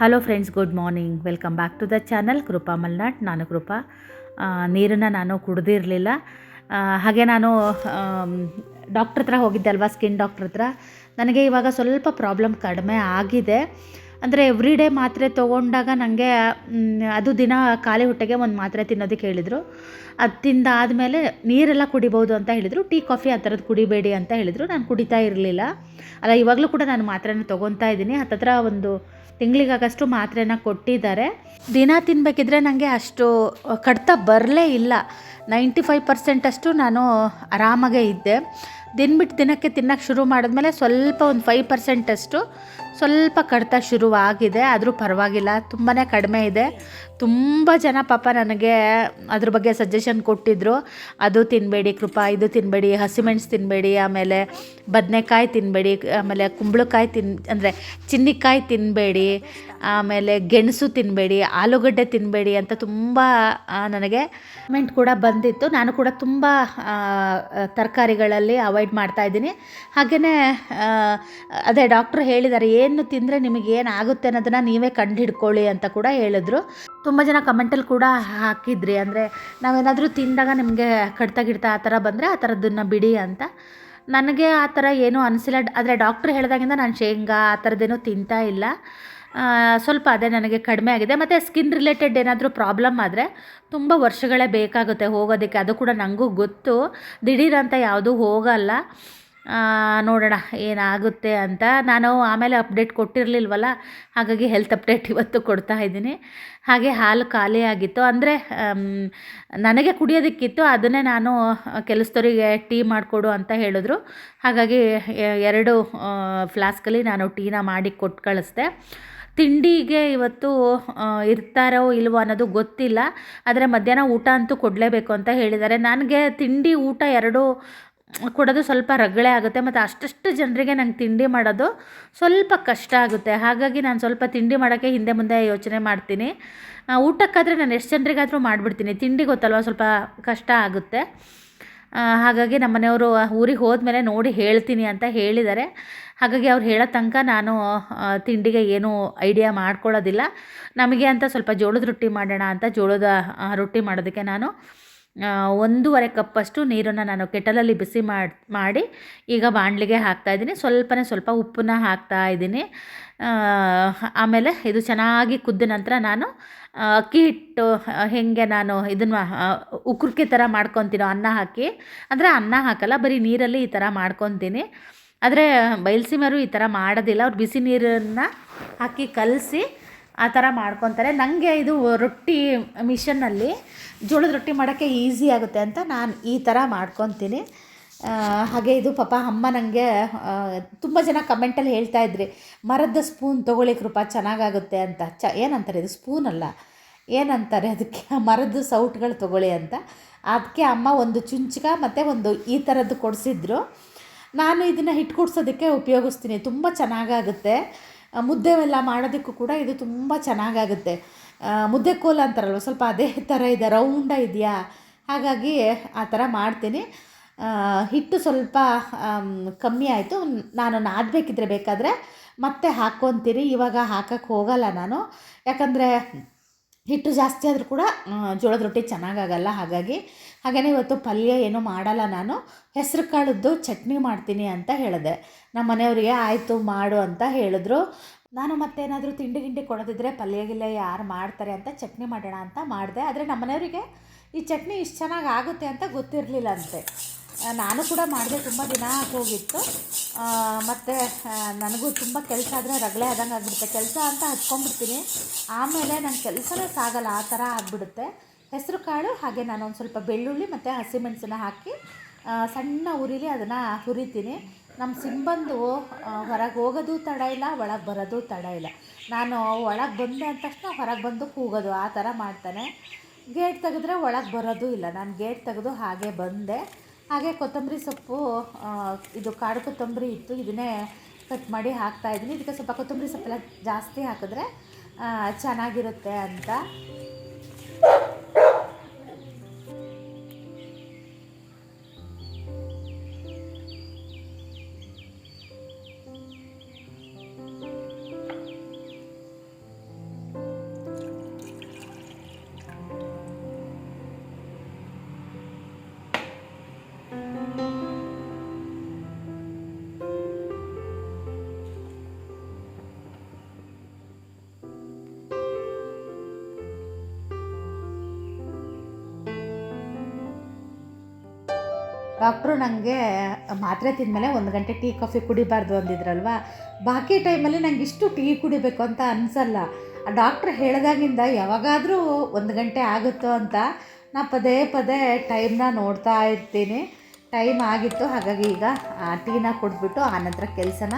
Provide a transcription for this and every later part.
Hello friends good morning welcome back to the channel Krupa Malnad ನಾನು ಕೃಪಾ ನೀರನ್ನು ನಾನು ಕುಡ್ದಿರಲಿಲ್ಲ. ಹಾಗೆ ನಾನು ಡಾಕ್ಟ್ರ್ ಹತ್ರ ಹೋಗಿದ್ದೆ ಅಲ್ವಾ ಸ್ಕಿನ್ ಡಾಕ್ಟ್ರ್ ಹತ್ರ. ನನಗೆ ಇವಾಗ ಸ್ವಲ್ಪ ಪ್ರಾಬ್ಲಮ್ ಕಡಿಮೆ ಆಗಿದೆ. ಅಂದರೆ ಎವ್ರಿ ಡೇ ಮಾತ್ರೆ ತೊಗೊಂಡಾಗ ನನಗೆ ಅದು ದಿನ ಖಾಲಿ ಹೊಟ್ಟೆಗೆ ಒಂದು ಮಾತ್ರೆ ತಿನ್ನೋದಕ್ಕೆ ಹೇಳಿದರು. ಅದು ತಿಂದಾದಮೇಲೆ ನೀರೆಲ್ಲ ಕುಡಿಬೋದು ಅಂತ ಹೇಳಿದರು. ಟೀ ಕಾಫಿ ಆ ಥರದ್ದು ಕುಡಿಬೇಡಿ ಅಂತ ಹೇಳಿದರು. ನಾನು ಕುಡಿತಾ ಇರಲಿಲ್ಲ. ಅಲ್ಲ, ಇವಾಗಲೂ ಕೂಡ ನಾನು ಮಾತ್ರೆನ ತೊಗೊತಾ ಇದ್ದೀನಿ. ಹತ್ತತ್ರ ಒಂದು ತಿಂಗಳಿಗಾಗಷ್ಟು ಮಾತ್ರೆನ ಕೊಟ್ಟಿದ್ದಾರೆ. ದಿನ ತಿನ್ನಬೇಕಿದ್ರೆ ನನಗೆ ಅಷ್ಟು ಕಡಿತ ಬರಲೇ ಇಲ್ಲ. ನೈಂಟಿ ಫೈವ್ ಪರ್ಸೆಂಟಷ್ಟು ನಾನು ಆರಾಮಾಗೇ ಇದ್ದೆ. ದಿನ ಬಿಟ್ಟು ದಿನಕ್ಕೆ ತಿನ್ನೋಕ್ಕೆ ಶುರು ಮಾಡಿದ್ಮೇಲೆ ಸ್ವಲ್ಪ ಒಂದು ಫೈವ್ ಪರ್ಸೆಂಟಷ್ಟು ಸ್ವಲ್ಪ ಕಡಿತ ಶುರುವಾಗಿದೆ. ಆದರೂ ಪರವಾಗಿಲ್ಲ ತುಂಬಾ ಕಡಿಮೆ ಇದೆ. ತುಂಬ ಜನ ಪಾಪ ನನಗೆ ಅದ್ರ ಬಗ್ಗೆ ಸಜೆಷನ್ ಕೊಟ್ಟಿದ್ದರು ಅದು ತಿನ್ನಬೇಡಿ ಕೃಪಾ, ಇದು ತಿನ್ನಬೇಡಿ ಹಸಿಮೆಣ್ಸು ತಿನ್ನಬೇಡಿ ಆಮೇಲೆ ಬದನೆಕಾಯಿ ತಿನ್ನಬೇಡಿ ಆಮೇಲೆ ಕುಂಬಳಕಾಯಿ ತಿನ್, ಅಂದರೆ ಚಿನ್ನಿಕಾಯಿ ತಿನ್ನಬೇಡಿ ಆಮೇಲೆ ಗೆಣಸು ತಿನ್ನಬೇಡಿ ಆಲೂಗಡ್ಡೆ ತಿನ್ನಬೇಡಿ ಅಂತ ತುಂಬ ನನಗೆ ಕಮೆಂಟ್ ಕೂಡ ಬಂದಿತ್ತು. ನಾನು ಕೂಡ ತುಂಬ ತರಕಾರಿಗಳಲ್ಲಿ ಅವಾಯ್ಡ್ ಮಾಡ್ತಾಯಿದ್ದೀನಿ ಹಾಗೆಯೇ ಅದೇ ಡಾಕ್ಟ್ರು ಹೇಳಿದ್ದಾರೆ ಏನು ತಿಂದರೆ ನಿಮಗೆ ಏನಾಗುತ್ತೆ ಅನ್ನೋದನ್ನು ನೀವೇ ಕಂಡು ಹಿಡ್ಕೊಳ್ಳಿ ಅಂತ ಕೂಡ ಹೇಳಿದ್ರು. ತುಂಬ ಜನ ಕಮೆಂಟಲ್ಲಿ ಕೂಡ ಹಾಕಿದ್ರಿ. ಅಂದರೆ ನಾವೇನಾದರೂ ತಿಂದಾಗ ನಿಮಗೆ ಕಡಿತ ಗಿಡ್ತ ಆ ಥರ ಬಂದರೆ ಆ ಥರದ್ದನ್ನು ಬಿಡಿ ಅಂತ. ನನಗೆ ಆ ಥರ ಏನೂ ಅನಿಸಿಲ್ಲ. ಆದರೆ ಡಾಕ್ಟ್ರ್ ಹೇಳಿದಾಗಿಂದ ನಾನು ಶೇಂಗಾ ಆ ಥರದ್ದೇನೂ ತಿಂತಾ ಇಲ್ಲ. ಸ್ವಲ್ಪ ಅದೇ ನನಗೆ ಕಡಿಮೆ ಆಗಿದೆ. ಮತ್ತು ಸ್ಕಿನ್ ರಿಲೇಟೆಡ್ ಏನಾದರೂ ಪ್ರಾಬ್ಲಮ್ ಆದರೆ ತುಂಬ ವರ್ಷಗಳೇ ಬೇಕಾಗುತ್ತೆ ಹೋಗೋದಕ್ಕೆ. ಅದು ಕೂಡ ನನಗೂ ಗೊತ್ತು. ದಿಢೀರಂತ ಯಾವುದೂ ಹೋಗಲ್ಲ. ನೋಡೋಣ ಏನಾಗುತ್ತೆ ಅಂತ. ನಾನು ಆಮೇಲೆ ಅಪ್ಡೇಟ್ ಕೊಟ್ಟಿರಲಿಲ್ವಲ್ಲ, ಹಾಗಾಗಿ ಹೆಲ್ತ್ ಅಪ್ಡೇಟ್ ಇವತ್ತು ಕೊಡ್ತಾ ಇದ್ದೀನಿ. ಹಾಗೆ ಹಾಲು ಖಾಲಿ ಆಗಿತ್ತು. ಅಂದರೆ ನನಗೆ ಕುಡಿಯೋದಕ್ಕಿತ್ತು, ಅದನ್ನೇ ನಾನು ಕೆಲಸದವರಿಗೆ ಟೀ ಮಾಡಿಕೊಡು ಅಂತ ಹೇಳಿದ್ರು. ಹಾಗಾಗಿ ಎರಡು ಫ್ಲಾಸ್ಕಲ್ಲಿ ನಾನು ಟೀನ ಮಾಡಿ ಕೊಟ್ಟು ಕಳಿಸ್ದೆ. ತಿಂಡಿಗೆ ಇವತ್ತು ಇರ್ತಾರೋ ಇಲ್ವೋ ಅನ್ನೋದು ಗೊತ್ತಿಲ್ಲ. ಆದರೆ ಮಧ್ಯಾಹ್ನ ಊಟ ಅಂತೂ ಕೊಡಲೇಬೇಕು ಅಂತ ಹೇಳಿದ್ದಾರೆ. ನನಗೆ ತಿಂಡಿ ಊಟ ಎರಡೂ ಕೊಡೋದು ಸ್ವಲ್ಪ ರಗಳೆ ಆಗುತ್ತೆ ಮತ್ತು ಅಷ್ಟಷ್ಟು ಜನರಿಗೆ ನಂಗೆ ತಿಂಡಿ ಮಾಡೋದು ಸ್ವಲ್ಪ ಕಷ್ಟ ಆಗುತ್ತೆ. ಹಾಗಾಗಿ ನಾನು ಸ್ವಲ್ಪ ತಿಂಡಿ ಮಾಡೋಕ್ಕೆ ಹಿಂದೆ ಮುಂದೆ ಯೋಚನೆ ಮಾಡ್ತೀನಿ. ಊಟಕ್ಕಾದರೆ ನಾನು ಎಷ್ಟು ಜನರಿಗಾದರೂ ಮಾಡಿಬಿಡ್ತೀನಿ. ತಿಂಡಿ ಗೊತ್ತಲ್ವ, ಸ್ವಲ್ಪ ಕಷ್ಟ ಆಗುತ್ತೆ. ಹಾಗಾಗಿ ನಮ್ಮ ಮನೆಯವರು ಊರಿಗೆ ಹೋದ್ಮೇಲೆ ನೋಡಿ ಹೇಳ್ತೀನಿ ಅಂತ ಹೇಳಿದ್ದಾರೆ. ಹಾಗಾಗಿ ಅವ್ರು ಹೇಳೋ ತನಕ ನಾನು ತಿಂಡಿಗೆ ಏನೂ ಐಡಿಯಾ ಮಾಡ್ಕೊಳ್ಳೋದಿಲ್ಲ. ನಮಗೆ ಅಂತ ಸ್ವಲ್ಪ ಜೋಳದ ರೊಟ್ಟಿ ಮಾಡೋಣ ಅಂತ ಜೋಳದ ರೊಟ್ಟಿ ಮಾಡೋದಕ್ಕೆ ನಾನು ಒಂದೂವರೆ ಕಪ್ಪಷ್ಟು ನೀರನ್ನು ನಾನು ಕೆಟಲಲ್ಲಿ ಬಿಸಿ ಮಾಡಿ ಮಾಡಿ ಈಗ ಬಾಣಲಿಗೆ ಹಾಕ್ತಾಯಿದ್ದೀನಿ ಸ್ವಲ್ಪನೇ ಸ್ವಲ್ಪ ಉಪ್ಪನ್ನ ಹಾಕ್ತಾ ಇದ್ದೀನಿ. ಆಮೇಲೆ ಇದು ಚೆನ್ನಾಗಿ ಕುದ್ದ ನಂತರ ನಾನು ಅಕ್ಕಿ ಹಿಟ್ಟು ಹೇಗೆ ನಾನು ಇದನ್ನು ಉಕ್ರುಕೆ ಥರ ಮಾಡ್ಕೊತೀನೋ, ಅನ್ನ ಹಾಕಿ. ಅಂದರೆ ಅನ್ನ ಹಾಕಲ್ಲ, ಬರೀ ನೀರಲ್ಲಿ ಈ ಥರ ಮಾಡ್ಕೊತೀನಿ. ಆದರೆ, ಬಯಲ್ಸೀಮರು ಈ ಥರ ಮಾಡೋದಿಲ್ಲ. ಅವ್ರು ಬಿಸಿ ನೀರನ್ನು ಹಾಕಿ ಕಲಸಿ ಆ ಥರ ಮಾಡ್ಕೊತಾರೆ. ನನಗೆ ಇದು ರೊಟ್ಟಿ ಮಿಷನ್ನಲ್ಲಿ ಜೋಳದ ರೊಟ್ಟಿ ಮಾಡೋಕ್ಕೆ ಈಸಿ ಆಗುತ್ತೆ ಅಂತ ನಾನು ಈ ಥರ ಮಾಡ್ಕೊತೀನಿ. ಹಾಗೆ ಇದು ಪಾಪ ಅಮ್ಮ ನನಗೆ ತುಂಬ ಜನ ಕಮೆಂಟಲ್ಲಿ ಹೇಳ್ತಾ ಇದ್ರಿ, ಮರದ ಸ್ಪೂನ್ ತೊಗೊಳ್ಳಿ ಕೃಪಾ, ಚೆನ್ನಾಗಾಗುತ್ತೆ ಅಂತ. ಚ, ಏನಂತಾರೆ ಇದು? ಸ್ಪೂನ್ ಅಲ್ಲ. ಏನಂತಾರೆ ಅದಕ್ಕೆ? ಮರದ ಸೌಟ್ಗಳು ತೊಗೊಳ್ಳಿ ಅಂತ. ಅದಕ್ಕೆ ಅಮ್ಮ ಒಂದು ಚುಂಚಿಕ ಮತ್ತು ಒಂದು ಈ ಥರದ್ದು ಕೊಡಿಸಿದ್ರು. ನಾನು ಇದನ್ನು ಹಿಟ್ಟು ಕುಡ್ಸೋದಕ್ಕೆ ಉಪಯೋಗಿಸ್ತೀನಿ. ತುಂಬ ಚೆನ್ನಾಗಾಗುತ್ತೆ. ಮುದ್ದೆ ಎಲ್ಲ ಮಾಡೋದಕ್ಕೂ ಕೂಡ ಇದು ತುಂಬ ಚೆನ್ನಾಗಾಗುತ್ತೆ. ಮುದ್ದೆ ಕೋಲ ಅಂತಾರಲ್ವ, ಸ್ವಲ್ಪ ಅದೇ ಥರ ಇದೆ, ರೌಂಡ ಇದೆಯಾ? ಹಾಗಾಗಿ ಆ ಥರ ಮಾಡ್ತೀನಿ. ಹಿಟ್ಟು ಸ್ವಲ್ಪ ಕಮ್ಮಿ ಆಯಿತು. ನಾನು ನಾದಬೇಕಿದ್ರೆ ಬೇಕಾದರೆ ಮತ್ತೆ ಹಾಕ್ಕೊತೀನಿ. ಇವಾಗ ಹಾಕಕ್ಕೆ ಹೋಗಲ್ಲ ನಾನು. ಯಾಕಂದರೆ ಹಿಟ್ಟು ಜಾಸ್ತಿ ಆದರೂ ಕೂಡ ಜೋಳದ ರೊಟ್ಟಿ ಚೆನ್ನಾಗಾಗಲ್ಲ. ಹಾಗಾಗಿ ಹಾಗೆಯೇ ಇವತ್ತು ಪಲ್ಯ ಏನೂ ಮಾಡಲ್ಲ ನಾನು. ಹೆಸರು ಕಾಳದ್ದು ಚಟ್ನಿ ಮಾಡ್ತೀನಿ ಅಂತ ಹೇಳಿದೆ. ನಮ್ಮ ಮನೆಯವರಿಗೆ ಆಯಿತು ಮಾಡು ಅಂತ ಹೇಳಿದ್ರು. ನಾನು ಮತ್ತೇನಾದರೂ ತಿಂಡಿ ಗಿಂಡಿ ಕೊಡೋದಿದ್ರೆ ಪಲ್ಯ ಗಿಲ್ಯ ಯಾರು ಮಾಡ್ತಾರೆ ಅಂತ ಚಟ್ನಿ ಮಾಡೋಣ ಅಂತ ಮಾಡಿದೆ. ಆದರೆ ನಮ್ಮ ಮನೆಯವರಿಗೆ ಈ ಚಟ್ನಿ ಇಷ್ಟು ಚೆನ್ನಾಗಿ ಆಗುತ್ತೆ ಅಂತ ಗೊತ್ತಿರಲಿಲ್ಲ ಅಂತೆ. ನಾನು ಕೂಡ ಮಾಡಿದೆ, ತುಂಬ ದಿನ ಹೋಗಿತ್ತು ಮತ್ತು ನನಗೂ ತುಂಬ ಕೆಲಸ ಆದರೆ ರಗಳೆ ಆದಂಗೆ ಆಗಿಬಿಡುತ್ತೆ. ಕೆಲಸ ಅಂತ ಹಚ್ಕೊಂಡ್ಬಿಡ್ತೀನಿ. ಆಮೇಲೆ ನನ್ನ ಕೆಲಸನೇ ಸಾಗಲ್ಲ, ಆ ಥರ ಆಗಿಬಿಡುತ್ತೆ. ಹೆಸರು ಕಾಳು, ಹಾಗೆ ನಾನು ಒಂದು ಸ್ವಲ್ಪ ಬೆಳ್ಳುಳ್ಳಿ ಮತ್ತು ಹಸಿಮೆಣಸಿನ ಹಾಕಿ ಸಣ್ಣ ಉರಿಲಿ ಅದನ್ನು ಹುರಿತೀನಿ. ನಮ್ಮ ಸಿಂಬಂದು ಹೊರಗೆ ಹೋಗೋದು ತಡ ಇಲ್ಲ, ಒಳಗೆ ಬರೋದು ತಡ ಇಲ್ಲ. ನಾನು ಒಳಗೆ ಬಂದೆ ಅಂದ ತಕ್ಷಣ ಹೊರಗೆ ಬಂದು ಕೂಗೋದು, ಆ ಥರ ಮಾಡ್ತಾನೆ. ಗೇಟ್ ತೆಗೆದ್ರೆ ಒಳಗೆ ಬರೋದು ಇಲ್ಲ. ನಾನು ಗೇಟ್ ತೆಗೆದು ಹಾಗೆ ಬಂದೆ. ಹಾಗೆ ಕೊತ್ತಂಬರಿ ಸೊಪ್ಪು ಇದು ಕಾಡು ಕೊತ್ತಂಬರಿ ಇತ್ತು, ಇದನ್ನೇ ಕಟ್ ಮಾಡಿ ಹಾಕ್ತಾ ಇದ್ದೀನಿ. ಇದಕ್ಕೆ ಸ್ವಲ್ಪ ಕೊತ್ತಂಬರಿ ಸೊಪ್ಪೆಲ್ಲ ಜಾಸ್ತಿ ಹಾಕಿದ್ರೆ ಚೆನ್ನಾಗಿರುತ್ತೆ ಅಂತ. ಡಾಕ್ಟ್ರು ನನಗೆ ಮಾತ್ರೆ ತಿಂದಮೇಲೆ ಒಂದು ಗಂಟೆ ಟೀ, ಕಾಫಿ ಕುಡಿಬಾರ್ದು ಅಂದಿದ್ರಲ್ವ? ಬಾಕಿ ಟೈಮಲ್ಲಿ ನಂಗೆ ಇಷ್ಟು ಟೀ ಕುಡಿಬೇಕು ಅಂತ ಅನಿಸಲ್ಲ. ಆ ಡಾಕ್ಟ್ರ್ ಹೇಳ್ದಾಗಿಂದ ಯಾವಾಗಾದರೂ ಒಂದು ಗಂಟೆ ಆಗುತ್ತೋ ಅಂತ ನಾ ಪದೇ ಪದೇ ಟೈಮ್ನ ನೋಡ್ತಾ ಇರ್ತೀನಿ. ಟೈಮ್ ಆಗಿತ್ತು, ಹಾಗಾಗಿ ಈಗ ಟೀನ ಕುಡಿದ್ಬಿಟ್ಟು ಆನಂತರ ಕೆಲಸನ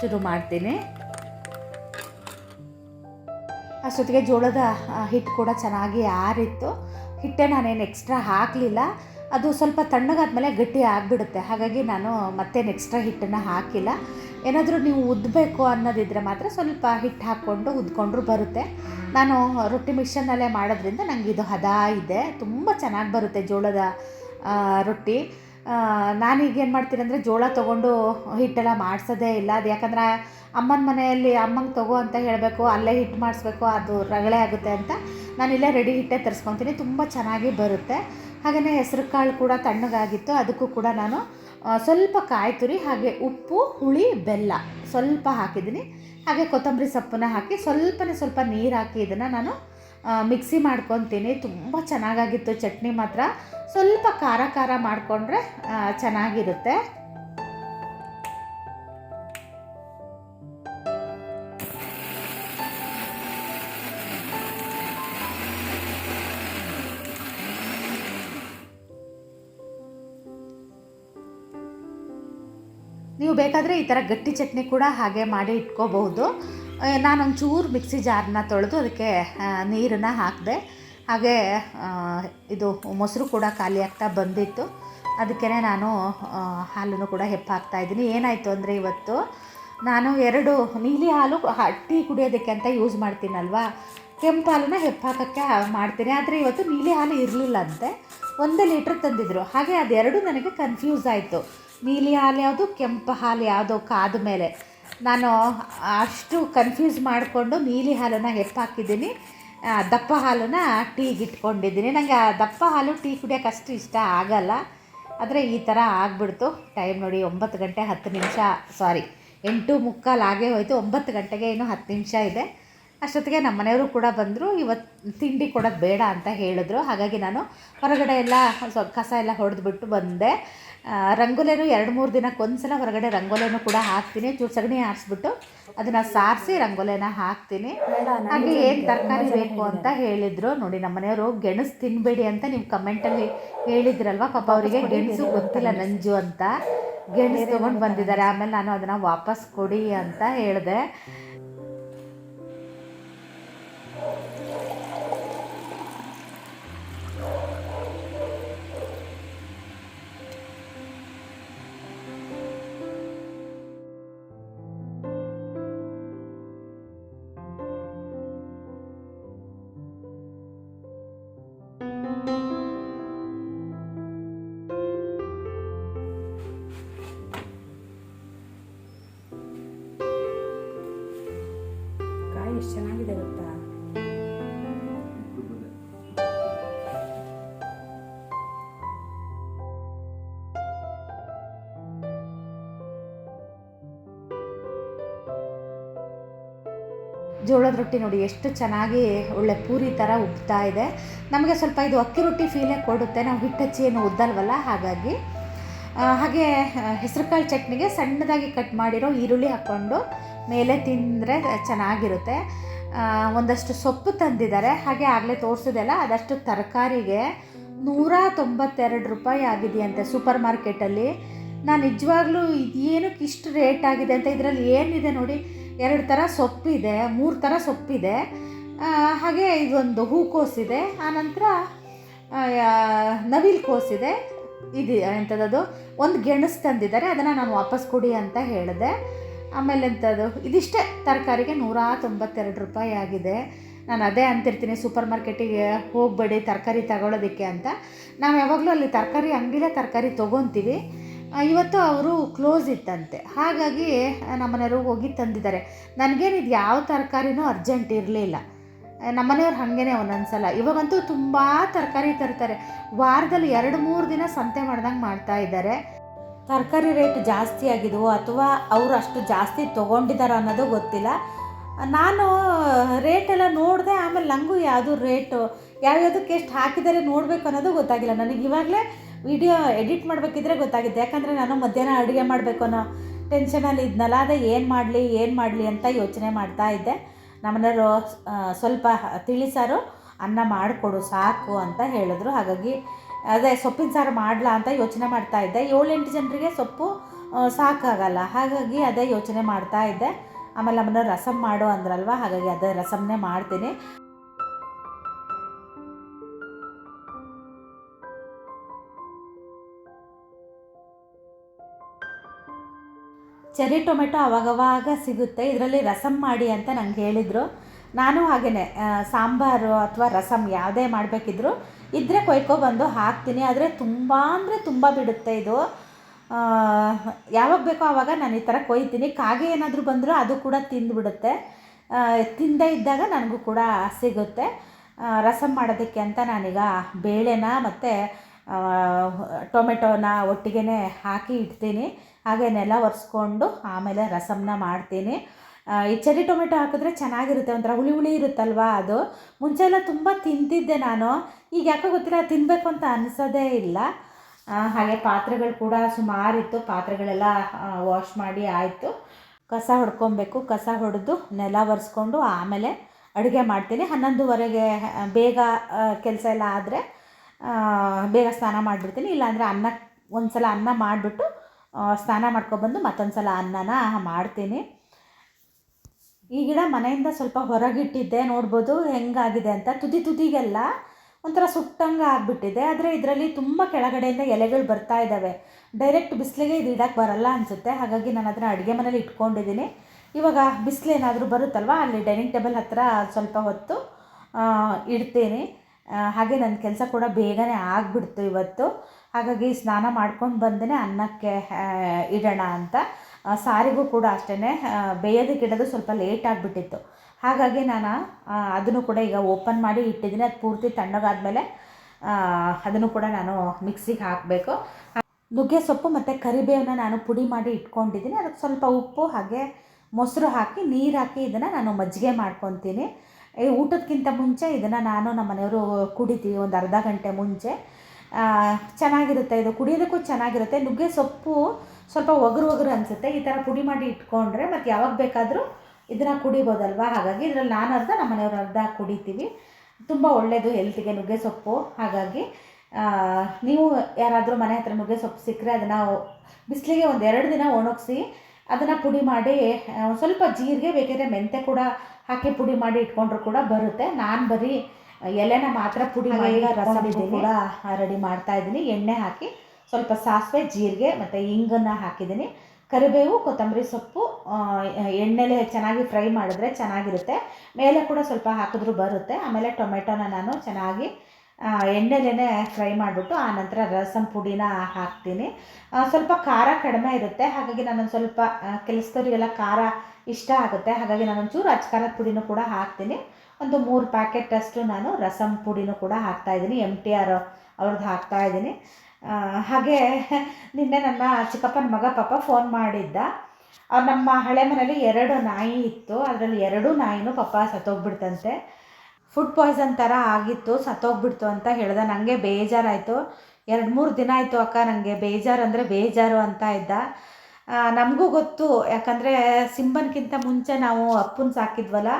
ಶುರು ಮಾಡ್ತೀನಿ. ಅಷ್ಟೊತ್ತಿಗೆ ಜೋಳದ ಹಿಟ್ಟು ಕೂಡ ಚೆನ್ನಾಗಿ ಆರಿತ್ತು. ಹಿಟ್ಟೆ ನಾನೇನು ಎಕ್ಸ್ಟ್ರಾ ಹಾಕಲಿಲ್ಲ. ಅದು ಸ್ವಲ್ಪ ತಣ್ಣಗಾದ್ಮೇಲೆ ಗಟ್ಟಿ ಆಗಿಬಿಡುತ್ತೆ. ಹಾಗಾಗಿ ನಾನು ಮತ್ತೆ ಎಕ್ಸ್ಟ್ರಾ ಹಿಟ್ಟನ್ನು ಹಾಕಿಲ್ಲ. ಏನಾದರೂ ನೀವು ಉದ್ದಬೇಕು ಅನ್ನೋದಿದ್ರೆ ಮಾತ್ರ ಸ್ವಲ್ಪ ಹಿಟ್ಟು ಹಾಕ್ಕೊಂಡು ಉದ್ಕೊಂಡ್ರೂ ಬರುತ್ತೆ. ನಾನು ರೊಟ್ಟಿ ಮಿಷನ್ನಲ್ಲೇ ಮಾಡೋದ್ರಿಂದ ನನಗೆ ಇದು ಹದ ಇದೆ. ತುಂಬ ಚೆನ್ನಾಗಿ ಬರುತ್ತೆ ಜೋಳದ ರೊಟ್ಟಿ. ನಾನೀಗ ಏನು ಮಾಡ್ತೀನಿ ಅಂದರೆ ಜೋಳ ತೊಗೊಂಡು ಹಿಟ್ಟೆಲ್ಲ ಮಾಡಿಸೋದೇ ಇಲ್ಲ. ಅದು ಯಾಕಂದ್ರೆ ಅಮ್ಮನ ಮನೆಯಲ್ಲಿ ಅಮ್ಮಂಗೆ ತಗೋ ಅಂತ ಹೇಳಬೇಕು, ಅಲ್ಲೇ ಹಿಟ್ಟು ಮಾಡಿಸ್ಬೇಕು, ಅದು ರಗಳೆ ಆಗುತ್ತೆ ಅಂತ. ನಾನು ಇಲ್ಲೇ ರೆಡಿ ಹಿಟ್ಟೆ ತರಿಸ್ಕೊತೀನಿ. ತುಂಬ ಚೆನ್ನಾಗಿ ಬರುತ್ತೆ. ಹಾಗೆಯೇ ಹೆಸರು ಕಾಳು ಕೂಡ ತಣ್ಣಗಾಗಿತ್ತು. ಅದಕ್ಕೂ ಕೂಡ ನಾನು ಸ್ವಲ್ಪ ಕಾಯಿ ತುರಿ, ಹಾಗೆ ಉಪ್ಪು, ಹುಳಿ, ಬೆಲ್ಲ ಸ್ವಲ್ಪ ಹಾಕಿದ್ದೀನಿ. ಹಾಗೆ ಕೊತ್ತಂಬರಿ ಸೊಪ್ಪನ್ನ ಹಾಕಿ ಸ್ವಲ್ಪನೇ ಸ್ವಲ್ಪ ನೀರು ಹಾಕಿ ಇದನ್ನು ನಾನು ಮಿಕ್ಸಿ ಮಾಡ್ಕೊತೀನಿ. ತುಂಬ ಚೆನ್ನಾಗಾಗಿತ್ತು ಚಟ್ನಿ ಮಾತ್ರ. ಸ್ವಲ್ಪ ಖಾರ ಖಾರ ಮಾಡಿಕೊಂಡ್ರೆ ಚೆನ್ನಾಗಿರುತ್ತೆ. ನೀವು ಬೇಕಾದರೆ ಈ ಥರ ಗಟ್ಟಿ ಚಟ್ನಿ ಕೂಡ ಹಾಗೆ ಮಾಡಿ ಇಟ್ಕೋಬಹುದು. ನಾನು ಒಂಚೂರು ಮಿಕ್ಸಿ ಜಾರನ್ನ ತೊಳೆದು ಅದಕ್ಕೆ ನೀರನ್ನು ಹಾಕಿದೆ. ಹಾಗೆ ಇದು ಮೊಸರು ಕೂಡ ಖಾಲಿ ಆಗ್ತಾ ಬಂದಿತ್ತು. ಅದಕ್ಕೇ ನಾನು ಹಾಲನ್ನು ಕೂಡ ಹೆಪ್ಪಾಕ್ತಾ ಇದ್ದೀನಿ. ಏನಾಯಿತು ಅಂದರೆ ಇವತ್ತು ನಾನು ಎರಡು ನೀಲಿ ಹಾಲು ಟೀ ಕುಡಿಯೋದಕ್ಕೆ ಅಂತ ಯೂಸ್ ಮಾಡ್ತೀನಲ್ವಾ? ಕೆಂಪು ಹಾಲನ್ನ ಹೆಪ್ಪಾಕೋಕ್ಕೆ ಮಾಡ್ತೀನಿ. ಆದರೆ ಇವತ್ತು ನೀಲಿ ಹಾಲು ಇರಲಿಲ್ಲ ಅಂತೆ. ಒಂದು ಲೀಟ್ರ್ ತಂದಿದ್ರು. ಹಾಗೆ ಅದೆರಡು ನನಗೆ ಕನ್ಫ್ಯೂಸ್ ಆಯಿತು. ನೀಲಿ ಹಾಲು ಯಾವುದು, ಕೆಂಪು ಹಾಲು ಯಾವುದೋ ಕಾದ ಮೇಲೆ. ನಾನು ಅಷ್ಟು ಕನ್ಫ್ಯೂಸ್ ಮಾಡಿಕೊಂಡು ನೀಲಿ ಹಾಲನ್ನು ಹೆಪ್ಪಾಕಿದ್ದೀನಿ. ದಪ್ಪ ಹಾಲನ್ನ ಟೀಗೆ ಇಟ್ಕೊಂಡಿದ್ದೀನಿ. ನನಗೆ ಆ ದಪ್ಪ ಹಾಲು ಟೀ ಕುಡಿಯೋಕೆ ಅಷ್ಟು ಇಷ್ಟ ಆಗಲ್ಲ. ಆದರೆ ಈ ಥರ ಆಗಿಬಿಡ್ತು. ಟೈಮ್ ನೋಡಿ ಒಂಬತ್ತು ಗಂಟೆ ಹತ್ತು ನಿಮಿಷ ಸಾರಿ ಎಂಟು ಮುಕ್ಕಾಲು ಆಗೇ ಹೋಯಿತು. ಒಂಬತ್ತು ಗಂಟೆಗೆ ಇನ್ನೂ ಹತ್ತು ನಿಮಿಷ ಇದೆ. ಅಷ್ಟೊತ್ತಿಗೆ ನಮ್ಮ ಮನೆಯವರು ಕೂಡ ಬಂದರು. ಇವತ್ತು ತಿಂಡಿ ಕೊಡೋದು ಬೇಡ ಅಂತ ಹೇಳಿದ್ರು. ಹಾಗಾಗಿ ನಾನು ಹೊರಗಡೆ ಎಲ್ಲ ಸ್ವಲ್ಪ ಕಸ ಎಲ್ಲ ಹೊಡೆದ್ಬಿಟ್ಟು ಬಂದೆ. ರಂಗೋಲೆನೂ ಎರಡು ಮೂರು ದಿನಕ್ಕೆ ಒಂದ್ಸಲ ಹೊರಗಡೆ ರಂಗೋಲೆನೂ ಕೂಡ ಹಾಕ್ತೀನಿ. ಚೂರು ಸಗಣಿ ಹಾರಿಸ್ಬಿಟ್ಟು ಅದನ್ನು ಸಾರಿಸಿ ರಂಗೋಲೆನ ಹಾಕ್ತೀನಿ. ಹಾಗೆ ಏನು ತರಕಾರಿ ಬೇಕು ಅಂತ ಹೇಳಿದರು. ನೋಡಿ ನಮ್ಮ ಮನೆಯವರು ಗೆಣಸು ತಿನ್ನಬೇಡಿ ಅಂತ ನೀವು ಕಮೆಂಟಲ್ಲಿ ಹೇಳಿದ್ರಲ್ವ? ಪಾಪ ಅವರಿಗೆ ಗೆಣಸು ಗೊತ್ತಿಲ್ಲ ನಂಜು ಅಂತ. ಗೆಣಸು ತೊಗೊಂಡು ಬಂದಿದ್ದಾರೆ. ಆಮೇಲೆ ನಾನು ಅದನ್ನು ವಾಪಸ್ ಕೊಡಿ ಅಂತ ಹೇಳಿದೆ. ಜೋಳದ ರೊಟ್ಟಿ ನೋಡಿ ಎಷ್ಟು ಚೆನ್ನಾಗಿ ಒಳ್ಳೆ ಪೂರಿ ಥರ ಉಬ್ತಾ ಇದೆ. ನಮಗೆ ಸ್ವಲ್ಪ ಇದು ಅಕ್ಕಿ ರೊಟ್ಟಿ ಫೀಲೇ ಕೊಡುತ್ತೆ. ನಾವು ಹಿಟ್ಟು ಹಚ್ಚಿ ಏನು ಉದ್ದಲ್ವಲ್ಲ, ಹಾಗಾಗಿ. ಹಾಗೆ ಹೆಸರುಕಾಳು ಚಟ್ನಿಗೆ ಸಣ್ಣದಾಗಿ ಕಟ್ ಮಾಡಿರೋ ಈರುಳ್ಳಿ ಹಾಕ್ಕೊಂಡು ಮೇಲೆ ತಿಂದರೆ ಚೆನ್ನಾಗಿರುತ್ತೆ. ಒಂದಷ್ಟು ಸೊಪ್ಪು ತಂದಿದ್ದಾರೆ. ಹಾಗೆ ಆಗಲೇ ತೋರಿಸಿದೆಲ್ಲ, ಅದಷ್ಟು ತರಕಾರಿಗೆ ನೂರ ತೊಂಬತ್ತೆರಡು ರೂಪಾಯಿ ಆಗಿದೆಯಂತೆ ಸೂಪರ್ ಮಾರ್ಕೆಟಲ್ಲಿ. ನಾನು ನಿಜವಾಗ್ಲೂ ಇದೇನಕ್ಕೆ ಇಷ್ಟು ರೇಟ್ ಆಗಿದೆ ಅಂತ ಇದರಲ್ಲಿ ಏನಿದೆ ನೋಡಿ. ಎರಡು ಥರ ಸೊಪ್ಪಿದೆ, ಮೂರು ಥರ ಸೊಪ್ಪಿದೆ. ಹಾಗೆ ಇದೊಂದು ಹೂಕೋಸಿದೆ ಆನಂತರ ನವಿಲ್ ಕೋಸಿದೆ. ಇದು ಎಂಥದ್ದು ಒಂದು ಗೆಣಸು ತಂದಿದ್ದಾರೆ, ಅದನ್ನು ನಾನು ವಾಪಸ್ ಕೊಡಿ ಅಂತ ಹೇಳಿದೆ. ಆಮೇಲೆ ಎಂಥದ್ದು ಇದಿಷ್ಟೇ, ತರಕಾರಿಗೆ ನೂರ ತೊಂಬತ್ತೆರಡು ರೂಪಾಯಿ ಆಗಿದೆ. ನಾನು ಅದೇ ಅಂತಿರ್ತೀನಿ, ಸೂಪರ್ ಮಾರ್ಕೆಟಿಗೆ ಹೋಗಬೇಡಿ, ತರಕಾರಿ ತಗೊಳ್ಳೋದಕ್ಕೆ ಅಂತ. ನಾವು ಯಾವಾಗಲೂ ಅಲ್ಲಿ ತರಕಾರಿ, ಅಂಗಡಿಲೇ ತರಕಾರಿ ತೊಗೊತೀವಿ. ಇವತ್ತು ಅವರು ಕ್ಲೋಸ್ ಇತ್ತಂತೆ. ಹಾಗಾಗಿ ನಮ್ಮನೆಯವ್ರಿಗೆ ಹೋಗಿ ತಂದಿದ್ದಾರೆ. ನನಗೇನು ಇದು ಯಾವ ತರಕಾರಿನೂ ಅರ್ಜೆಂಟ್ ಇರಲಿಲ್ಲ. ನಮ್ಮನೆಯವ್ರು ಹಾಗೇನೆ ಒಂದೊಂದ್ಸಲ ಇವಾಗಂತೂ ತುಂಬ ತರಕಾರಿ ತರ್ತಾರೆ. ವಾರದಲ್ಲಿ ಎರಡು, ಮೂರು ದಿನ ಸಂತೆ ಮಾಡ್ದಂಗೆ ಮಾಡ್ತಾ ಇದ್ದಾರೆ. ತರಕಾರಿ ರೇಟ್ ಜಾಸ್ತಿ ಆಗಿದ್ವು, ಅಥವಾ ಅವರು ಅಷ್ಟು ಜಾಸ್ತಿ ತೊಗೊಂಡಿದ್ದಾರೋ ಅನ್ನೋದು ಗೊತ್ತಿಲ್ಲ. ನಾನು ರೇಟೆಲ್ಲ ನೋಡಿದೆ, ಆಮೇಲೆ ನನಗೂ ಯಾವುದು ರೇಟು, ಯಾವ್ಯಾವುದಕ್ಕೆ ಎಷ್ಟು ಹಾಕಿದ್ದಾರೆ ನೋಡಬೇಕು ಅನ್ನೋದು ಗೊತ್ತಾಗಿಲ್ಲ. ನನಗೆ ಇವಾಗಲೇ ವಿಡಿಯೋ ಎಡಿಟ್ ಮಾಡಬೇಕಿದ್ರೆ ಗೊತ್ತಾಗಿತ್ತು. ಯಾಕಂದರೆ ನಾನು ಮಧ್ಯಾಹ್ನ ಅಡುಗೆ ಮಾಡಬೇಕು ಅನ್ನೋ ಟೆನ್ಷನಲ್ಲಿ ಇದ್ನಲ್ಲ, ಅದೇ ಏನು ಮಾಡಲಿ ಏನು ಮಾಡಲಿ ಅಂತ ಯೋಚನೆ ಮಾಡ್ತಾ ಇದ್ದೆ. ನಮ್ಮನೆಯವರು ಸ್ವಲ್ಪ ತಿಳಿಸಾರು ಅನ್ನ ಮಾಡಿಕೊಡು ಸಾಕು ಅಂತ ಹೇಳಿದ್ರು. ಹಾಗಾಗಿ ಅದೇ ಸೊಪ್ಪಿನ ಸಾರು ಮಾಡಲಾ ಅಂತ ಯೋಚನೆ ಮಾಡ್ತಾ ಇದ್ದೆ. ಏಳೆಂಟು ಜನರಿಗೆ ಸೊಪ್ಪು ಸಾಕಾಗಲ್ಲ. ಹಾಗಾಗಿ ಅದೇ ಯೋಚನೆ ಮಾಡ್ತಾ ಇದ್ದೆ. ಆಮೇಲೆ ನಮ್ಮನ್ನ ರಸಮ್ ಮಾಡು ಅಂದ್ರಲ್ವ? ಹಾಗಾಗಿ ಅದೇ ರಸಮ್ನೇ ಮಾಡ್ತೀನಿ. ಚೆರಿ ಟೊಮೆಟೊ ಅವಾಗವಾಗ ಸಿಗುತ್ತೆ. ಇದರಲ್ಲಿ ರಸಂ ಮಾಡಿ ಅಂತ ನಂಗೆ ಹೇಳಿದರು. ನಾನು ಹಾಗೆಯೇ ಸಾಂಬಾರು ಅಥವಾ ರಸಮ್ ಯಾವುದೇ ಮಾಡಬೇಕಿದ್ರು ಇದ್ದರೆ ಕೊಯ್ಕೊಬಂದು ಹಾಕ್ತೀನಿ. ಆದರೆ ತುಂಬ ಅಂದರೆ ತುಂಬ ಬಿಡುತ್ತೆ ಇದು. ಯಾವಾಗ ಬೇಕೋ ಆವಾಗ ನಾನು ಈ ಥರ ಕೊಯ್ತೀನಿ. ಕಾಗೆ ಏನಾದರೂ ಬಂದರೂ ಅದು ಕೂಡ ತಿಂದುಬಿಡುತ್ತೆ. ತಿಂದೇ ಇದ್ದಾಗ ನನಗೂ ಕೂಡ ಸಿಗುತ್ತೆ. ರಸಂ ಮಾಡೋದಕ್ಕೆ ಅಂತ ನಾನೀಗ ಬೇಳೆನ ಮತ್ತು ಟೊಮೆಟೋನ ಒಟ್ಟಿಗೆ ಹಾಕಿ ಇಡ್ತೀನಿ. ಹಾಗೆ ನೆಲ ಒರೆಸ್ಕೊಂಡು ಆಮೇಲೆ ರಸಮ್ನ ಮಾಡ್ತೀನಿ. ಈ ಚೆರಿ ಟೊಮೆಟೊ ಹಾಕಿದ್ರೆ ಚೆನ್ನಾಗಿರುತ್ತೆ, ಒಂಥರ ಹುಳಿ ಹುಳಿ ಇರುತ್ತಲ್ವಾ ಅದು. ಮುಂಚೆ ಎಲ್ಲ ತುಂಬ ತಿಂತಿದ್ದೆ ನಾನು, ಈಗ ಯಾಕೋ ಗೊತ್ತಿಲ್ಲ ತಿನ್ನಬೇಕು ಅಂತ ಅನಿಸೋದೇ ಇಲ್ಲ. ಹಾಗೆ ಪಾತ್ರೆಗಳು ಕೂಡ ಸುಮಾರಿತ್ತು, ಪಾತ್ರೆಗಳೆಲ್ಲ ವಾಶ್ ಮಾಡಿ ಆಯಿತು. ಕಸ ಹೊಡ್ಕೊಬೇಕು, ಕಸ ಹೊಡೆದು ನೆಲ ಒರೆಸ್ಕೊಂಡು ಆಮೇಲೆ ಅಡುಗೆ ಮಾಡ್ತೀನಿ. ಹನ್ನೊಂದುವರೆಗೆ ಬೇಗ ಕೆಲಸ ಎಲ್ಲ ಆದರೆ ಬೇಗ ಸ್ನಾನ ಮಾಡಿಬಿಡ್ತೀನಿ. ಇಲ್ಲಾಂದರೆ ಅನ್ನ ಒಂದು ಸಲ ಅನ್ನ ಮಾಡಿಬಿಟ್ಟು ಸ್ನಾನ ಮಾಡ್ಕೊಬಂದು ಮತ್ತೊಂದು ಸಲ ಅನ್ನನ ಮಾಡ್ತೀನಿ. ಈ ಗಿಡ ಮನೆಯಿಂದ ಸ್ವಲ್ಪ ಹೊರಗಿಟ್ಟಿದ್ದೆ, ನೋಡ್ಬೋದು ಹೆಂಗಾಗಿದೆ ಅಂತ. ತುದಿ ತುದಿಗೆಲ್ಲ ಒಂಥರ ಸುಟ್ಟಂಗೆ ಆಗಿಬಿಟ್ಟಿದೆ. ಆದರೆ ಇದರಲ್ಲಿ ತುಂಬ ಕೆಳಗಡೆಯಿಂದ ಎಲೆಗಳು ಬರ್ತಾ ಇದ್ದಾವೆ ಡೈರೆಕ್ಟ್ ಬಿಸಿಲಿಗೆ ಇದು ಇಡಕ್ಕೆ ಬರಲ್ಲ ಅನಿಸುತ್ತೆ. ಹಾಗಾಗಿ ನಾನು ಅದನ್ನು ಅಡುಗೆ ಮನೇಲಿ ಇಟ್ಕೊಂಡಿದ್ದೀನಿ. ಇವಾಗ ಬಿಸಿಲು ಏನಾದರೂ ಬರುತ್ತಲ್ವ? ಅಲ್ಲಿ ಡೈನಿಂಗ್ ಟೇಬಲ್ ಹತ್ತಿರ ಸ್ವಲ್ಪ ಹೊತ್ತು ಇಡ್ತೀನಿ. ಹಾಗೆ ನನ್ನ ಕೆಲಸ ಕೂಡ ಬೇಗನೆ ಆಗಿಬಿಡ್ತು ಇವತ್ತು. ಹಾಗಾಗಿ ಸ್ನಾನ ಮಾಡ್ಕೊಂಡು ಬಂದೇ ಅನ್ನಕ್ಕೆ ಇಡೋಣ ಅಂತ. ಸಾರಿಗೂ ಕೂಡ ಅಷ್ಟೇ ಬೇಯೋದಕ್ಕೆ ಇಡೋದು ಸ್ವಲ್ಪ ಲೇಟ್ ಆಗಿಬಿಟ್ಟಿತ್ತು. ಹಾಗಾಗಿ ನಾನು ಅದನ್ನು ಕೂಡ ಈಗ ಓಪನ್ ಮಾಡಿ ಇಟ್ಟಿದ್ದೀನಿ. ಅದು ಪೂರ್ತಿ ತಣ್ಣಗಾದಮೇಲೆ ಅದನ್ನು ಕೂಡ ನಾನು ಮಿಕ್ಸಿಗೆ ಹಾಕಬೇಕು. ನುಗ್ಗೆ ಸೊಪ್ಪು ಮತ್ತು ಕರಿಬೇವನ್ನ ನಾನು ಪುಡಿ ಮಾಡಿ ಇಟ್ಕೊಂಡಿದ್ದೀನಿ. ಅದಕ್ಕೆ ಸ್ವಲ್ಪ ಉಪ್ಪು, ಹಾಗೆ ಮೊಸರು ಹಾಕಿ, ನೀರು ಹಾಕಿ ಇದನ್ನು ನಾನು ಮಜ್ಜಿಗೆ ಮಾಡ್ಕೊತೀನಿ. ಈ ಊಟಕ್ಕಿಂತ ಮುಂಚೆ ಇದನ್ನು ನಾನು ನಮ್ಮ ಮನೆಯವರು ಕುಡಿತೀವಿ, ಒಂದು ಅರ್ಧ ಗಂಟೆ ಮುಂಚೆ. ಚೆನ್ನಾಗಿರುತ್ತೆ ಇದು. ಕುಡಿಯೋದಕ್ಕೂ ಚೆನ್ನಾಗಿರುತ್ತೆ. ನುಗ್ಗೆ ಸೊಪ್ಪು ಸ್ವಲ್ಪ ಒಗರು ಒಗರು ಅನಿಸುತ್ತೆ. ಈ ಥರ ಪುಡಿ ಮಾಡಿ ಇಟ್ಕೊಂಡ್ರೆ ಮತ್ತು ಯಾವಾಗ ಬೇಕಾದರೂ ಇದನ್ನು ಕುಡಿಬೋದಲ್ವಾ? ಹಾಗಾಗಿ ಇದರಲ್ಲಿ ನಾನು ಅರ್ಧ, ನಮ್ಮ ಮನೆಯವರು ಅರ್ಧ ಕುಡಿತೀವಿ. ತುಂಬ ಒಳ್ಳೆಯದು ಹೆಲ್ತಿಗೆ ನುಗ್ಗೆ ಸೊಪ್ಪು. ಹಾಗಾಗಿ ನೀವು ಯಾರಾದರೂ ಮನೆ ಹತ್ರ ನುಗ್ಗೆ ಸೊಪ್ಪು ಸಿಕ್ಕರೆ ಅದನ್ನು ಬಿಸಿಲಿಗೆ ಒಂದು ಎರಡು ದಿನ ಒಣಗಿಸಿ ಅದನ್ನು ಪುಡಿ ಮಾಡಿ ಸ್ವಲ್ಪ ಜೀರಿಗೆ ಬೇಕಿದ್ರೆ ಮೆಂತೆ ಕೂಡ ಹಾಕಿ ಪುಡಿ ಮಾಡಿ ಇಟ್ಕೊಂಡ್ರು ಕೂಡ ಬರುತ್ತೆ. ನಾನು ಬರೀ ಎಲೆನ ಮಾತ್ರ ಪುಡಿ ಮಾಡಿ ರಸಮ್ ಕೂಡ ರೆಡಿ ಮಾಡ್ತಾ ಇದ್ದೀನಿ. ಎಣ್ಣೆ ಹಾಕಿ ಸ್ವಲ್ಪ ಸಾಸಿವೆ ಜೀರಿಗೆ ಮತ್ತು ಇಂಗನ್ನು ಹಾಕಿದ್ದೀನಿ. ಕರಿಬೇವು ಕೊತ್ತಂಬರಿ ಸೊಪ್ಪು ಎಣ್ಣೆಲೆ ಚೆನ್ನಾಗಿ ಫ್ರೈ ಮಾಡಿದ್ರೆ ಚೆನ್ನಾಗಿರುತ್ತೆ. ಮೇಲೆ ಕೂಡ ಸ್ವಲ್ಪ ಹಾಕಿದ್ರೂ ಬರುತ್ತೆ. ಆಮೇಲೆ ಟೊಮೆಟೊನ ನಾನು ಚೆನ್ನಾಗಿ ಎಣ್ಣೆಲೇ ಫ್ರೈ ಮಾಡಿಬಿಟ್ಟು ಆ ನಂತರ ರಸಂ ಪುಡಿನ ಹಾಕ್ತೀನಿ. ಸ್ವಲ್ಪ ಖಾರ ಕಡಿಮೆ ಇರುತ್ತೆ. ಹಾಗಾಗಿ ನಾನೊಂದು ಸ್ವಲ್ಪ ಕೆಲಸದವರಿಗೆಲ್ಲ ಖಾರ ಇಷ್ಟ ಆಗುತ್ತೆ. ಹಾಗಾಗಿ ನಾನೊಂಚೂರು ಅಚ್ಕಾರದ ಪುಡಿನೂ ಕೂಡ ಹಾಕ್ತೀನಿ. ಒಂದು ಮೂರು ಪ್ಯಾಕೆಟ್ ಅಷ್ಟು ನಾನು ರಸಂ ಪುಡಿನೂ ಕೂಡ ಹಾಕ್ತಾ ಇದ್ದೀನಿ. ಎಂ ಟಿ ಆರ್ ಅವ್ರದ್ದು ಹಾಕ್ತಾ ಇದ್ದೀನಿ. ಹಾಗೆ ನಿನ್ನೆ ನನ್ನ ಚಿಕ್ಕಪ್ಪನ ಮಗ ಪಾಪ ಫೋನ್ ಮಾಡಿದ್ದ. ಅವ್ರು ನಮ್ಮ ಹಳೆ ಮನೇಲಿ ಎರಡು ನಾಯಿ ಇತ್ತು. ಅದರಲ್ಲಿ ಎರಡೂ ನಾಯಿನೂ ಪಾಪ ಸತ್ತೋಗ್ಬಿಡ್ತಂತೆ. ಫುಡ್ ಪಾಯ್ಸನ್ ಥರ ಆಗಿತ್ತು, ಸತ್ತೋಗ್ಬಿಡ್ತು ಅಂತ ಹೇಳ್ದೆ. ನನಗೆ ಬೇಜಾರಾಯಿತು. ಎರಡು ಮೂರು ದಿನ ಆಯಿತು ಅಕ್ಕ ನನಗೆ ಬೇಜಾರು ಅಂದರೆ ಬೇಜಾರು ಅಂತ ಇದ್ದ. ನಮಗೂ ಗೊತ್ತು, ಯಾಕಂದರೆ ಸಿಂಬನ್ಗಿಂತ ಮುಂಚೆ ನಾವು ಅಪ್ಪನ ಸಾಕಿದ್ವಲ್ಲ,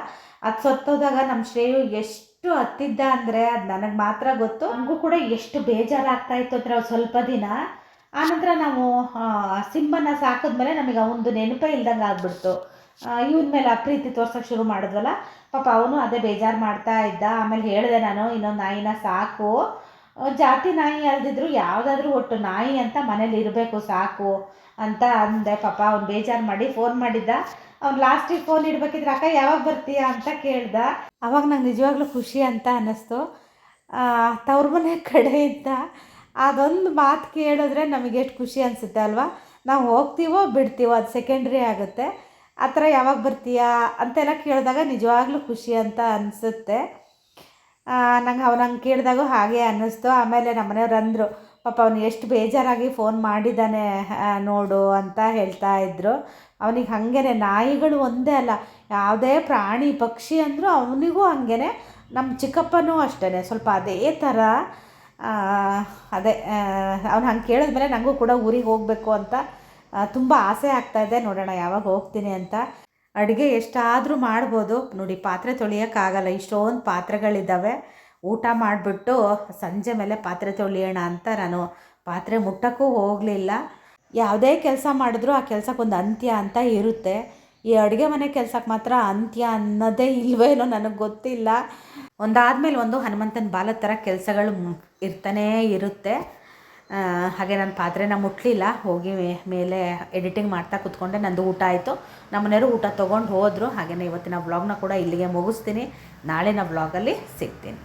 ಅದು ಸತ್ತೋದಾಗ ನಮ್ಮ ಶ್ರೇಯು ಎಷ್ಟು ಹತ್ತಿದ್ದ ಅಂದರೆ ಅದು ನನಗೆ ಮಾತ್ರ ಗೊತ್ತು. ನಮಗೂ ಕೂಡ ಎಷ್ಟು ಬೇಜಾರಾಗ್ತಾ ಇತ್ತು ಅಂದರೆ ಸ್ವಲ್ಪ ದಿನ. ಆನಂತರ ನಾವು ಸಿಂಬನ್ನ ಸಾಕಿದ್ಮೇಲೆ ನಮಗೆ ಅವನದು ನೆನಪೇ ಇಲ್ದಂಗೆ ಆಗ್ಬಿಡ್ತು. ಇವನ ಮೇಲೆ ಅಪ್ರೀತಿ ತೋರ್ಸೋಕೆ ಶುರು ಮಾಡಿದ್ವಲ್ಲ? ಪಾಪ ಅವನು ಅದೇ ಬೇಜಾರು ಮಾಡ್ತಾ ಇದ್ದ. ಆಮೇಲೆ ಹೇಳಿದೆ ನಾನು, ಇನ್ನೊಂದು ನಾಯಿನ ಸಾಕು. ಜಾತಿ ನಾಯಿ ಅಲ್ದಿದ್ರು ಯಾವುದಾದ್ರೂ ಒಟ್ಟು ನಾಯಿ ಅಂತ ಮನೇಲಿ ಇರಬೇಕು, ಸಾಕು. ಅಂತ ಅಂದೆ. ಪಾಪ ಅವ್ನು ಬೇಜಾರು ಮಾಡಿ ಫೋನ್ ಮಾಡಿದ್ದ. ಅವ್ನು ಲಾಸ್ಟಿಗೆ ಫೋನ್ ಇಡ್ಬೇಕಿದ್ರೆ, ಅಕ್ಕ, ಯಾವಾಗ ಬರ್ತೀಯಾ? ಅಂತ ಕೇಳ್ದ. ಅವಾಗ ನಂಗೆ ನಿಜವಾಗ್ಲೂ ಖುಷಿ ಅಂತ ಅನ್ನಿಸ್ತು. ತವ್ರ ಮನೆ ಕಡೆಯಿಂದ ಅದೊಂದು ಮಾತು ಕೇಳಿದ್ರೆ ನಮಗೆ ಎಷ್ಟು ಖುಷಿ ಅನಿಸುತ್ತೆ ಅಲ್ವಾ? ನಾವು ಹೋಗ್ತೀವೋ, ಬಿಡ್ತೀವೋ, ಅದು ಸೆಕೆಂಡ್ರಿ ಆಗುತ್ತೆ. ಆ ಥರ ಯಾವಾಗ ಬರ್ತೀಯಾ ಅಂತೆಲ್ಲ ಕೇಳಿದಾಗ ನಿಜವಾಗ್ಲೂ ಖುಷಿ ಅಂತ ಅನಿಸುತ್ತೆ. ನಂಗೆ ಅವ್ನು ಹಂಗೆ ಕೇಳಿದಾಗೂ ಹಾಗೆ ಅನ್ನಿಸ್ತು. ಆಮೇಲೆ ನಮ್ಮ ಮನೆಯವ್ರು ಅಂದರು, ಪಾಪ ಅವನು ಎಷ್ಟು ಬೇಜಾರಾಗಿ ಫೋನ್ ಮಾಡಿದ್ದಾನೆ ನೋಡು ಅಂತ ಹೇಳ್ತಾ ಇದ್ದರು ಅವನಿಗೆ ಹಾಗೇನೆ ನಾಯಿಗಳು ಒಂದೇ ಅಲ್ಲ, ಯಾವುದೇ ಪ್ರಾಣಿ, ಪಕ್ಷಿ ಅಂದರೂ ಅವನಿಗೂ ಹಾಗೇನೆ ನಮ್ಮ ಚಿಕ್ಕಪ್ಪನೂ ಅಷ್ಟೇ ಸ್ವಲ್ಪ ಅದೇ ಥರ ಅದೇ ಅವ್ನು ಹಂಗೆ ಕೇಳಿದ್ಮೇಲೆ ನನಗೂ ಕೂಡ ಊರಿಗೆ ಹೋಗಬೇಕು ಅಂತ ತುಂಬ ಆಸೆ ಆಗ್ತಾ ಇದೆ. ನೋಡೋಣ ಯಾವಾಗ ಹೋಗ್ತೀನಿ ಅಂತ. ಅಡುಗೆ ಎಷ್ಟಾದರೂ ಮಾಡ್ಬೋದು. ನೋಡಿ, ಪಾತ್ರೆ ತೊಳಿಯೋಕ್ಕಾಗಲ್ಲ. ಇಷ್ಟೊಂದು ಪಾತ್ರೆಗಳಿದ್ದಾವೆ. ಊಟ ಮಾಡಿಬಿಟ್ಟು ಸಂಜೆ ಮೇಲೆ ಪಾತ್ರೆ ತೊಳೆಯೋಣ ಅಂತ ನಾನು ಪಾತ್ರೆ ಮುಟ್ಟಕ್ಕೂ ಹೋಗಲಿಲ್ಲ. ಯಾವುದೇ ಕೆಲಸ ಮಾಡಿದ್ರೂ ಆ ಕೆಲಸಕ್ಕೊಂದು ಅಂತ್ಯ ಅಂತ ಇರುತ್ತೆ. ಈ ಅಡುಗೆ ಮನೆ ಕೆಲಸಕ್ಕೆ ಮಾತ್ರ ಅಂತ್ಯ ಅನ್ನೋದೇ ಇಲ್ವೇನೋ ನನಗೆ ಗೊತ್ತಿಲ್ಲ. ಒಂದಾದ್ಮೇಲೆ ಒಂದು ಹನುಮಂತನ ಬಾಲ ಥರ ಕೆಲಸಗಳು ಇರ್ತಾನೇ ಇರುತ್ತೆ. ಹಾಗೆ ನಾನು ಪಾತ್ರೆನ ಮುಟ್ಟಲಿಲ್ಲ ಹೋಗಿ ಮೇಲೆ ಎಡಿಟಿಂಗ್ ಮಾಡ್ತಾ ಕೂತ್ಕೊಂಡೆ. ನಂದು ಊಟ ಆಯಿತು. ನಮ್ಮನೆಯವರು ಊಟ ತೊಗೊಂಡು ಹೋದರು. ಹಾಗೆಯೇ ಇವತ್ತಿನ ವ್ಲಾಗ್ನ ಕೂಡ ಇಲ್ಲಿಗೆ ಮುಗಿಸ್ತೀನಿ. ನಾಳಿನ ವ್ಲಾಗಲ್ಲಿ ಸಿಗ್ತೀನಿ.